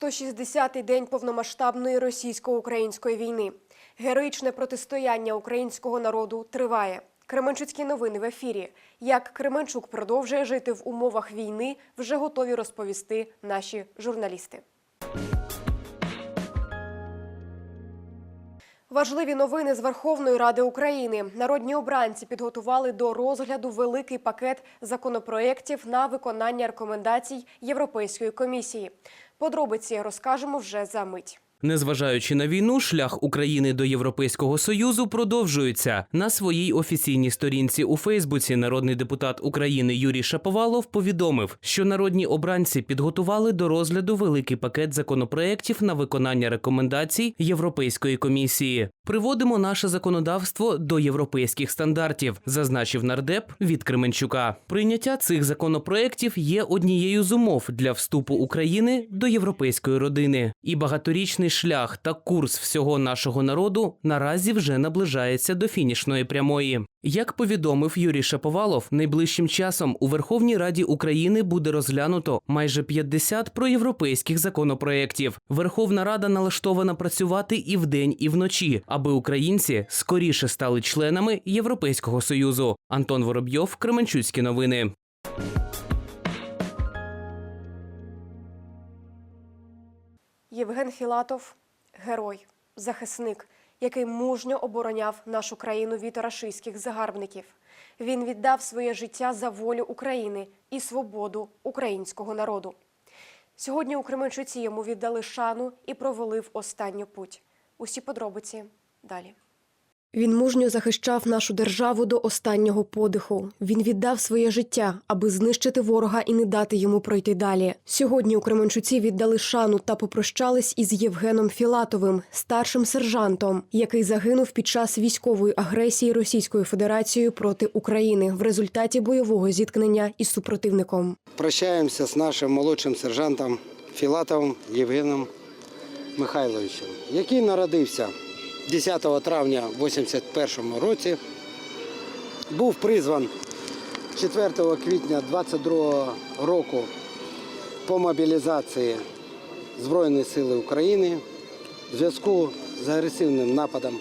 160-й день повномасштабної російсько-української війни. Героїчне протистояння українського народу триває. Кременчуцькі новини в ефірі. Як Кременчук продовжує жити в умовах війни, вже готові розповісти наші журналісти. Важливі новини з Верховної Ради України. Народні обранці підготували до розгляду великий пакет законопроєктів на виконання рекомендацій Європейської комісії. Подробиці розкажемо вже за мить. Незважаючи на війну, шлях України до Європейського союзу продовжується. На своїй офіційній сторінці у Фейсбуці народний депутат України Юрій Шаповалов повідомив, що народні обранці підготували до розгляду великий пакет законопроєктів на виконання рекомендацій Європейської комісії. Приводимо наше законодавство до європейських стандартів, зазначив нардеп від Кременчука. Прийняття цих законопроєктів є однією з умов для вступу України до європейської родини. І багаторічний шлях та курс всього нашого народу наразі вже наближається до фінішної прямої. Як повідомив Юрій Шаповалов, найближчим часом у Верховній Раді України буде розглянуто майже 50 проєвропейських законопроєктів. Верховна Рада налаштована працювати і вдень, і вночі, аби українці скоріше стали членами Європейського союзу. Антон Воробйов, Кременчуцькі новини. Євген Філатов герой, захисник, який мужньо обороняв нашу країну від рашистських загарбників. Він віддав своє життя за волю України і свободу українського народу. Сьогодні у Кременчуці йому віддали шану і провели в останню путь. Усі подробиці далі. Він мужньо захищав нашу державу до останнього подиху. Він віддав своє життя, аби знищити ворога і не дати йому пройти далі. Сьогодні у Кременчуці віддали шану та попрощались із Євгеном Філатовим, старшим сержантом, який загинув під час військової агресії Російською Федерацією проти України в результаті бойового зіткнення із супротивником. Прощаємося з нашим молодшим сержантом Філатовим Євгеном Михайловичем, який народився 10 травня 1981 році, був призван 4 квітня 22 року по мобілізації Збройної сили України в зв'язку з агресивним нападом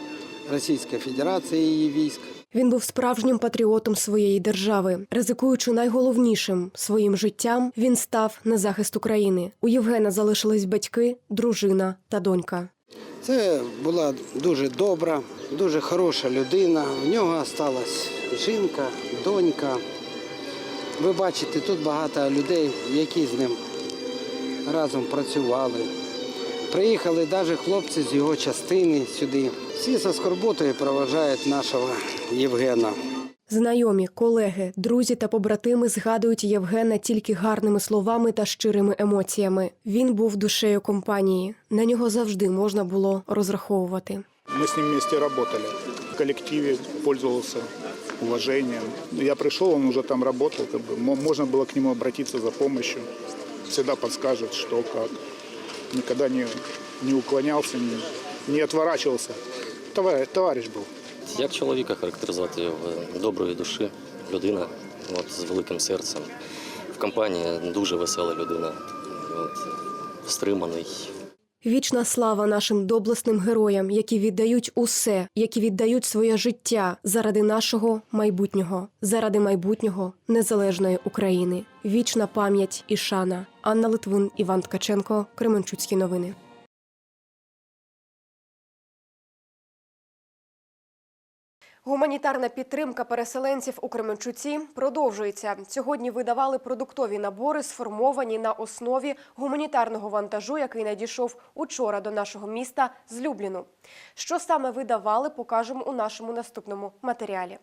Російської Федерації і її військ Він був справжнім патріотом своєї держави, ризикуючи найголовнішим своїм життям, він став на захист України. У Євгена залишились батьки, дружина та донька. Це була дуже добра, дуже хороша людина. В нього залишилась жінка, донька. Ви бачите, тут багато людей, які з ним разом працювали. Приїхали навіть хлопці з його частини сюди. Всі зі скорботою проважають нашого Євгена. Знайомі, колеги, друзі та побратими згадують Євгена тільки гарними словами та щирими емоціями. Він був душею компанії. На нього завжди можна було розраховувати. Мы с ним вместе работали. В коллективе пользовался уважением. Я пришел, он уже там работал, как бы мо- можно было к нему обратиться за помощью. Всегда подскажет, что, как. Никогда не, не уклонялся, не, не отворачивался. Товарищ, товарищ был. Як чоловіка характеризувати доброї душі, людина от, з великим серцем. В компанії дуже весела людина, от, стриманий. Вічна слава нашим доблесним героям, які віддають усе, які віддають своє життя заради нашого майбутнього, заради майбутнього незалежної України. Вічна пам'ять і шана. Анна Литвин, Іван Ткаченко, Кременчуцькі новини. Гуманітарна підтримка переселенців у Кременчуці продовжується. Сьогодні видавали продуктові набори, сформовані на основі гуманітарного вантажу, який надійшов учора до нашого міста з Любліну. Що саме видавали, покажемо у нашому наступному матеріалі.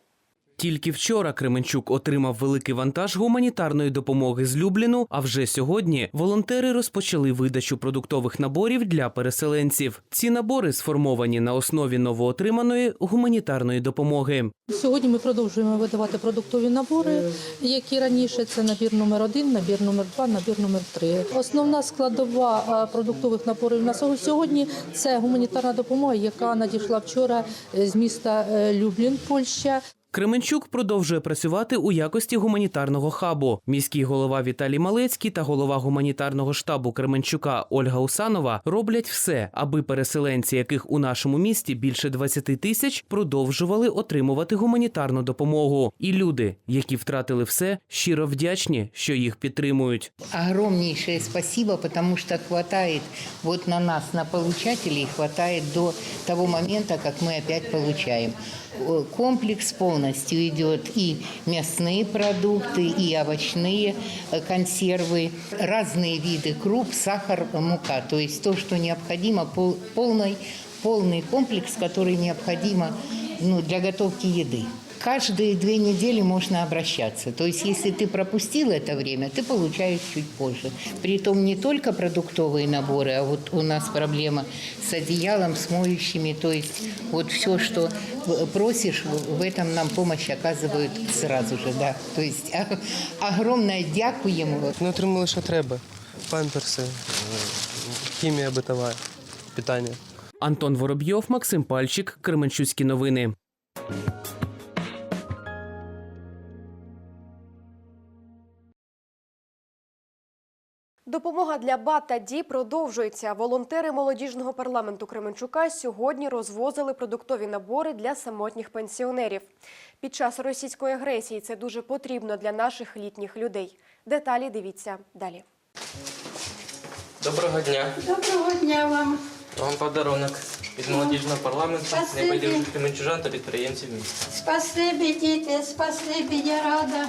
Тільки вчора Кременчук отримав великий вантаж гуманітарної допомоги з Любліну. А вже сьогодні волонтери розпочали видачу продуктових наборів для переселенців. Ці набори сформовані на основі новоотриманої гуманітарної допомоги. Сьогодні ми продовжуємо видавати продуктові набори, які раніше це набір номер один, набір номер два, набір номер три. Основна складова продуктових наборів на сьогодні це гуманітарна допомога, яка надійшла вчора з міста е, Люблін, Польща. Кременчук продовжує працювати у якості гуманітарного хабу. Міський голова Віталій Малецький та голова гуманітарного штабу Кременчука Ольга Усанова роблять все, аби переселенці, яких у нашому місті більше 20 тисяч, продовжували отримувати гуманітарну допомогу. І люди, які втратили все, щиро вдячні, що їх підтримують. Огромнейшее спасибо, потому что хватает вот на нас, на получателей, хватает до того момента, как мы опять получаем Э, Комплекс полностью идет и мясные продукты, и овощные э, консервы, разные виды круп, сахар, мука. То есть то, что необходимо, пол- полный, полный комплекс, который необходимо ну, для готовки еды. Каждые две недели можно обращаться. То есть, если ты пропустил это время, ты получаешь чуть позже. Притом не только продуктовые наборы, а вот у нас проблема с одеялом, с моющими. То есть, вот все, что в- просишь, в в этом нам помощь оказывают сразу же. Да. То есть, а- огромное дякуємо. Ми отримали, що треба. Памперси, е, хімія битова, питання. Антон Воробйов, Максим Пальчик, Кременчуцькі новини. Допомога для БАТ та ДІ продовжується. Волонтери молодіжного парламенту Кременчука сьогодні розвозили продуктові набори для самотніх пенсіонерів. Під час російської агресії це дуже потрібно для наших літніх людей. Деталі дивіться далі. Доброго дня. Доброго дня вам. Вам подарунок від молодіжного парламенту, Спасибі. небайдужих кременчужан та підприємців міста. Спасибі, діти, спасибі, я рада.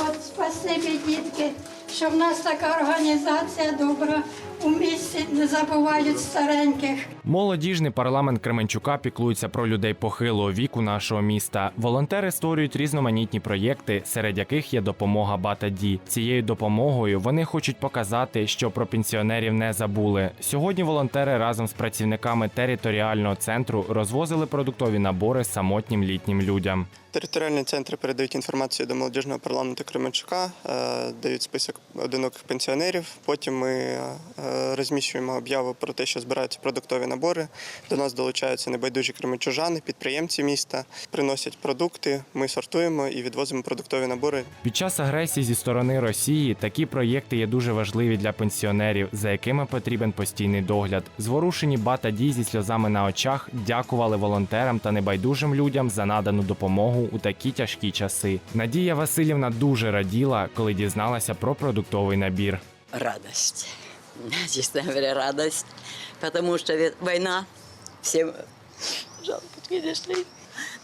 От, спасибі, дітки, що в нас така організація добра. У місті не забувають стареньких. Молодіжний парламент Кременчука піклується про людей похилого віку нашого міста. Волонтери створюють різноманітні проєкти, серед яких є допомога Батаді. Цією допомогою вони хочуть показати, що про пенсіонерів не забули. Сьогодні волонтери разом з працівниками територіального центру розвозили продуктові набори самотнім літнім людям. Територіальні центри передають інформацію до молодіжного парламенту Кременчука, е, дають список одиноких пенсіонерів. Потім ми е, розміщуємо об'яву про те, що збираються продуктові набори. До нас долучаються небайдужі кременчужани, підприємці міста, приносять продукти. Ми сортуємо і відвозимо продуктові набори Під час агресії зі сторони Росії такі проєкти є дуже важливі для пенсіонерів, за якими потрібен постійний догляд. Зворушені бата дій зі сльозами на очах дякували волонтерам та небайдужим людям за надану допомогу у такі тяжкі часи. Надія Васильівна дуже раділа, коли дізналася про продуктовий набір. радость. Честно говоря, радость. Потому что война, всем жалко, конечно.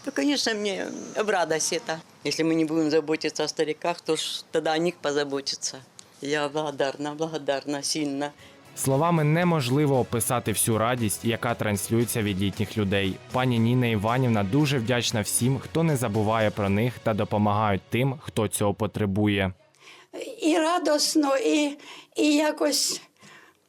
Ну, конечно, мне в радость это. Если мы не будем заботиться о стариках, то ж тогда о них позаботиться. Я благодарна, благодарна сильно. Словами неможливо описати всю радість, яка транслюється від літніх людей. Пані Ніна Іванівна дуже вдячна всім, хто не забуває про них та допомагають тим, хто цього потребує. І радосно, і, і якось,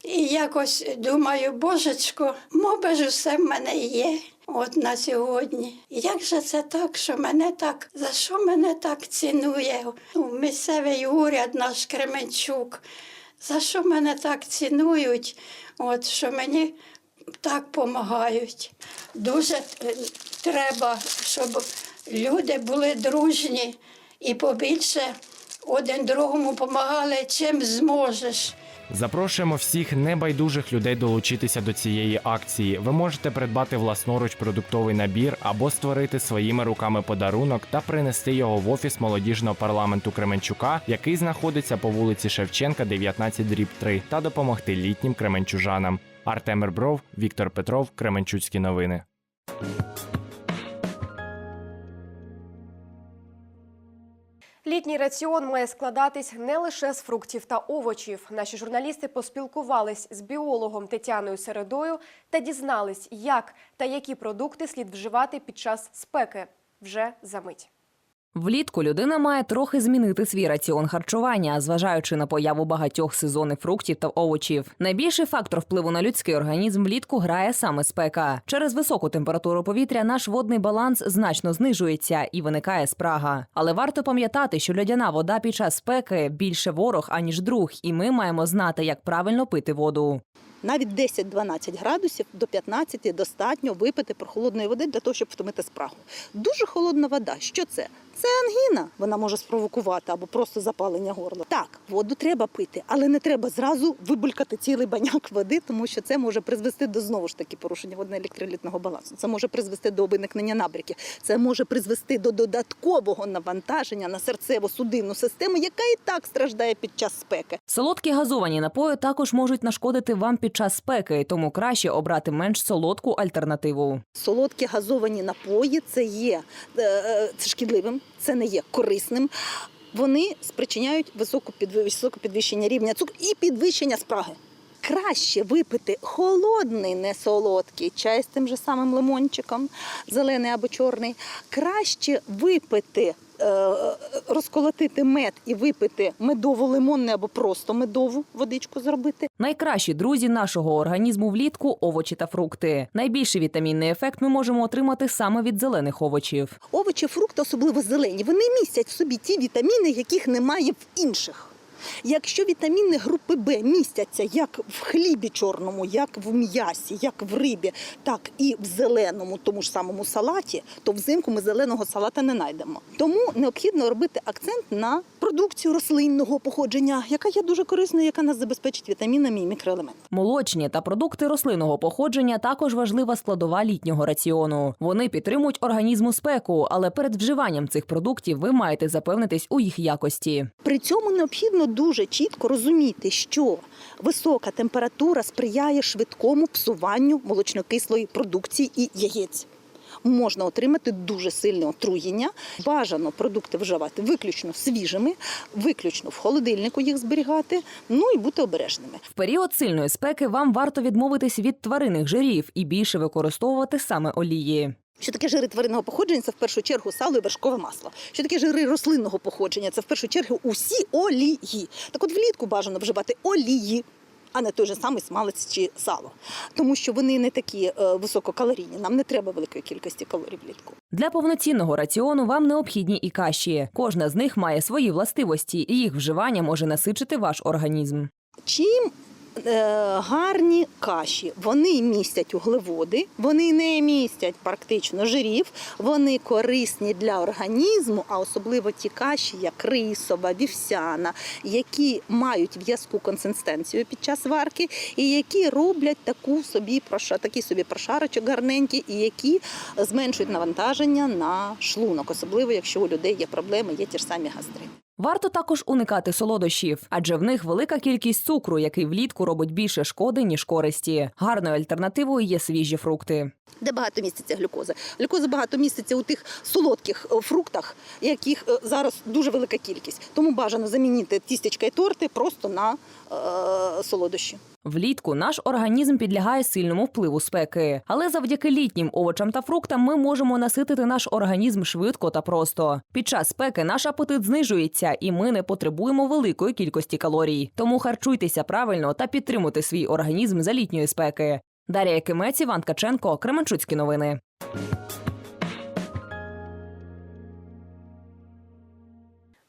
і якось думаю, божечко, моби ж усе в мене є. От на сьогодні. Як же це так, що мене так, за що мене так цінує? Ну, Місцевий уряд наш Кременчук. За що мене так цінують? От що мені так допомагають. Дуже е, треба, щоб люди були дружні і побільше один другому допомагали, чим зможеш. Запрошуємо всіх небайдужих людей долучитися до цієї акції. Ви можете придбати власноруч продуктовий набір або створити своїми руками подарунок та принести його в офіс молодіжного парламенту Кременчука, який знаходиться по вулиці Шевченка, 19 дріб 3, та допомогти літнім кременчужанам. Артем Ребров, Віктор Петров, Кременчуцькі новини. Літній раціон має складатись не лише з фруктів та овочів. Наші журналісти поспілкувались з біологом Тетяною Середою та дізнались, як та які продукти слід вживати під час спеки. Вже за мить. Влітку людина має трохи змінити свій раціон харчування, зважаючи на появу багатьох сезонних фруктів та овочів. Найбільший фактор впливу на людський організм влітку грає саме спека. Через високу температуру повітря наш водний баланс значно знижується і виникає спрага. Але варто пам'ятати, що льодяна вода під час спеки більше ворог аніж друг, і ми маємо знати, як правильно пити воду. Навіть 10-12 градусів до 15 достатньо випити прохолодної води для того, щоб втомити спрагу. Дуже холодна вода. Що це? Це ангіна. Вона може спровокувати або просто запалення горла. Так, воду треба пити, але не треба зразу вибулькати цілий баняк води, тому що це може призвести до знову ж таки порушення водно-електролітного балансу. Це може призвести до виникнення набряків. Це може призвести до додаткового навантаження на серцево-судинну систему, яка і так страждає під час спеки. Солодкі газовані напої також можуть нашкодити вам під час спеки, тому краще обрати менш солодку альтернативу. Солодкі газовані напої це є е, е, це шкідливим, це не є корисним. Вони спричиняють високу підви- підвищення рівня цукру і підвищення спраги. Краще випити холодний, не солодкий чай з тим же самим лимончиком, зелений або чорний. Краще випити, розколотити мед і випити медово лимонне або просто медову водичку зробити. Найкращі друзі нашого організму влітку овочі та фрукти. Найбільший вітамінний ефект ми можемо отримати саме від зелених овочів. Овочі, фрукти, особливо зелені, вони містять в собі ті вітаміни, яких немає в інших. Якщо вітаміни групи Б містяться як в хлібі чорному, як в м'ясі, як в рибі, так і в зеленому, тому ж самому салаті, то взимку ми зеленого салата не знайдемо. Тому необхідно робити акцент на продукцію рослинного походження, яка є дуже корисною, яка нас забезпечить вітамінами і мікроелементами. Молочні та продукти рослинного походження також важлива складова літнього раціону. Вони підтримують організму спеку, але перед вживанням цих продуктів ви маєте запевнитись у їх якості. При цьому необхідно дуже чітко розуміти, що висока температура сприяє швидкому псуванню молочнокислої продукції і яєць. Можна отримати дуже сильне отруєння. Бажано продукти вживати виключно свіжими, виключно в холодильнику їх зберігати, ну і бути обережними. В період сильної спеки вам варто відмовитись від тваринних жирів і більше використовувати саме олії. Що таке жири тваринного походження? Це в першу чергу сало і вершкове масло. Що таке жири рослинного походження? Це в першу чергу усі олії. Так от влітку бажано вживати олії. А не той же самий смалець чи сало, тому що вони не такі е, висококалорійні. Нам не треба великої кількості калорій влітку. Для повноцінного раціону вам необхідні і каші. Кожна з них має свої властивості, і їх вживання може насичити ваш організм. Чим гарні каші, вони містять углеводи, вони не містять практично жирів, вони корисні для організму, а особливо ті каші, як рисова, вівсяна, які мають в'язку консистенцію під час варки, і які роблять таку собі такий собі прошарочок гарненький, і які зменшують навантаження на шлунок, особливо якщо у людей є проблеми, є ті ж самі гастрити. Варто також уникати солодощів, адже в них велика кількість цукру, який влітку робить більше шкоди ніж користі. Гарною альтернативою є свіжі фрукти. Де багато міститься глюкози? Глюкоза багато міститься у тих солодких е, фруктах, яких е, зараз дуже велика кількість. Тому бажано замінити тістечка і торти просто на е, солодощі. Влітку наш організм підлягає сильному впливу спеки, але завдяки літнім овочам та фруктам ми можемо наситити наш організм швидко та просто. Під час спеки наш апетит знижується, і ми не потребуємо великої кількості калорій. Тому харчуйтеся правильно та підтримуйте свій організм за літньої спеки. Дар'я Кимець, Іван Ткаченко, Кременчуцькі новини.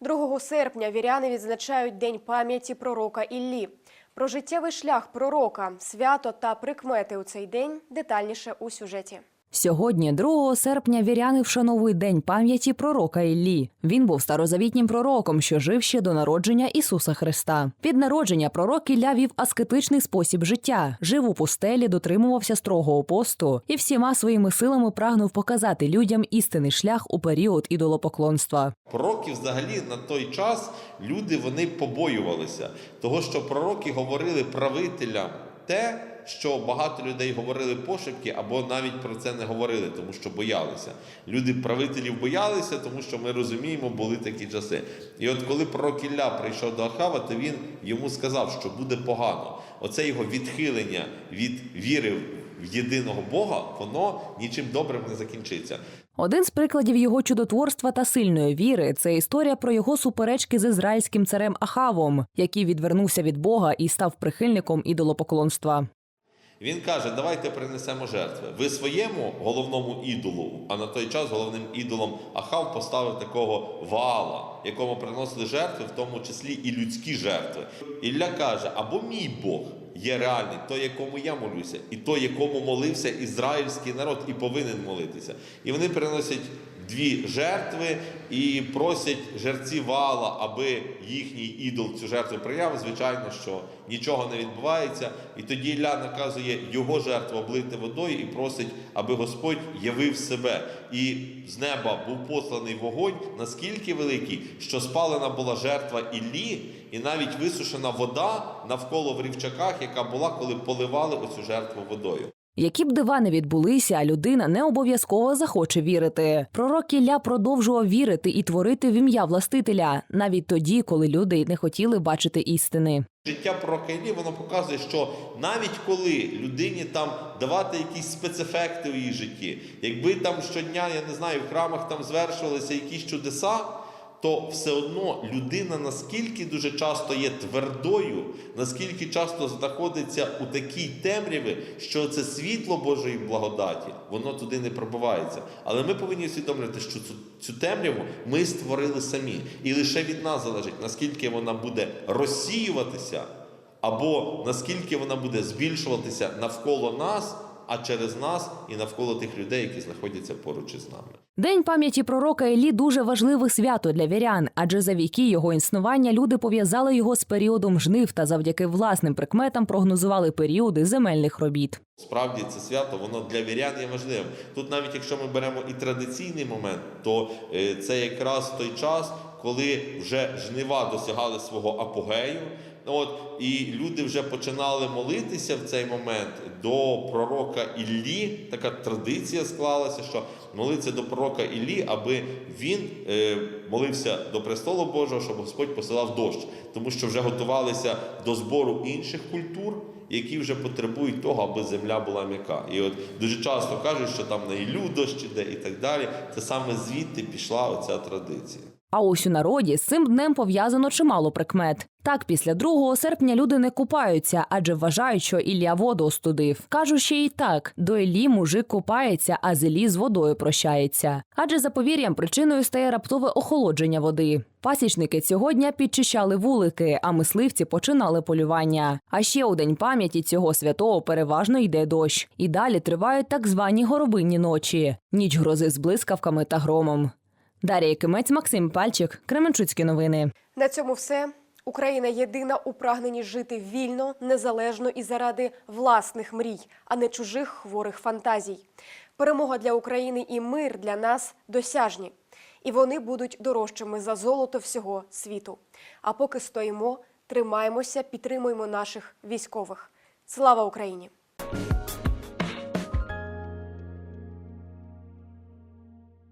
Другого серпня віряни відзначають День пам'яті пророка Іллі. Про життєвий шлях пророка, свято та прикмети у цей день детальніше у сюжеті. Сьогодні, 2 серпня, віряни вшановують день пам'яті пророка Іллі. Він був старозавітнім пророком, що жив ще до народження Ісуса Христа. Від народження пророк Ілля вів аскетичний спосіб життя, жив у пустелі, дотримувався строгого посту і всіма своїми силами прагнув показати людям істинний шлях у період ідолопоклонства. Пророків взагалі на той час люди вони побоювалися, того що пророки говорили правителям те, що багато людей говорили пошепки, або навіть про це не говорили, тому що боялися. Люди правителів боялися, тому що ми розуміємо, були такі часи. І от коли пророк Ілля прийшов до Ахава, то він йому сказав, що буде погано. Оце його відхилення від віри в єдиного Бога, воно нічим добрим не закінчиться. Один з прикладів його чудотворства та сильної віри це історія про його суперечки з ізраїльським царем Ахавом, який відвернувся від Бога і став прихильником ідолопоклонства. Він каже: давайте принесемо жертви. Ви своєму головному ідолу, а на той час головним ідолом Ахав поставив такого вала, якому приносили жертви, в тому числі і людські жертви. Ілля каже: або мій Бог є реальний, той, якому я молюся, і той, якому молився ізраїльський народ і повинен молитися. І вони приносять дві жертви і просять жерці вала, аби їхній ідол цю жертву прийняв. Звичайно, що нічого не відбувається. І тоді Ілля наказує його жертву облити водою і просить, аби Господь явив себе. І з неба був посланий вогонь наскільки великий, що спалена була жертва Іллі, і навіть висушена вода навколо в рівчаках, яка була, коли поливали оцю жертву водою. Які б дива не відбулися, людина не обов'язково захоче вірити. Пророк Ілля продовжував вірити і творити в ім'я властителя, навіть тоді, коли люди не хотіли бачити істини. Життя пророка Іллі, воно показує, що навіть коли людині там давати якісь спецефекти у її житті, якби там щодня, я не знаю, в храмах там звершувалися якісь чудеса, то все одно людина наскільки дуже часто є твердою, наскільки часто знаходиться у такій темряві, що це світло Божої благодаті, воно туди не пробивається. Але ми повинні усвідомлювати, що цю, цю темряву ми створили самі. І лише від нас залежить, наскільки вона буде розсіюватися, або наскільки вона буде збільшуватися навколо нас, а через нас і навколо тих людей, які знаходяться поруч із нами. День пам'яті пророка Іллі дуже важливе свято для вірян, адже за віки його існування люди пов'язали його з періодом жнив та завдяки власним прикметам прогнозували періоди земельних робіт. Справді це свято, воно для вірян є важливим. Тут, навіть якщо ми беремо і традиційний момент, то е, це якраз той час, коли вже жнива досягали свого апогею. От і люди вже починали молитися в цей момент до пророка Іллі. Така традиція склалася, що молиться до пророка Іллі, аби він е, молився до престолу Божого, щоб Господь посилав дощ, тому що вже готувалися до збору інших культур які вже потребують того, аби земля була м'яка. І от дуже часто кажуть, що там на Іллю дощ іде і так далі. Це саме звідти пішла оця традиція. А ось у народі з цим днем пов'язано чимало прикмет. Так, після 2 серпня люди не купаються, адже вважають, що Ілля воду остудив. Кажуть ще й так: до Іллі мужик купається, а з Іллі з водою прощається. Адже за повір'ям причиною стає раптове охолодження води. Пасічники цього дня підчищали вулики, а мисливці починали полювання. А ще у день пам'яті цього святого переважно йде дощ. І далі тривають так звані горобинні ночі, ніч грози з блискавками та громом. Дар'я Кимець, Максим Пальчик, Кременчуцькі новини. На цьому все. Україна єдина у прагненні жити вільно, незалежно і заради власних мрій, а не чужих хворих фантазій. Перемога для України і мир для нас досяжні. І вони будуть дорожчими за золото всього світу. А поки стоїмо, тримаємося, підтримуємо наших військових. Слава Україні!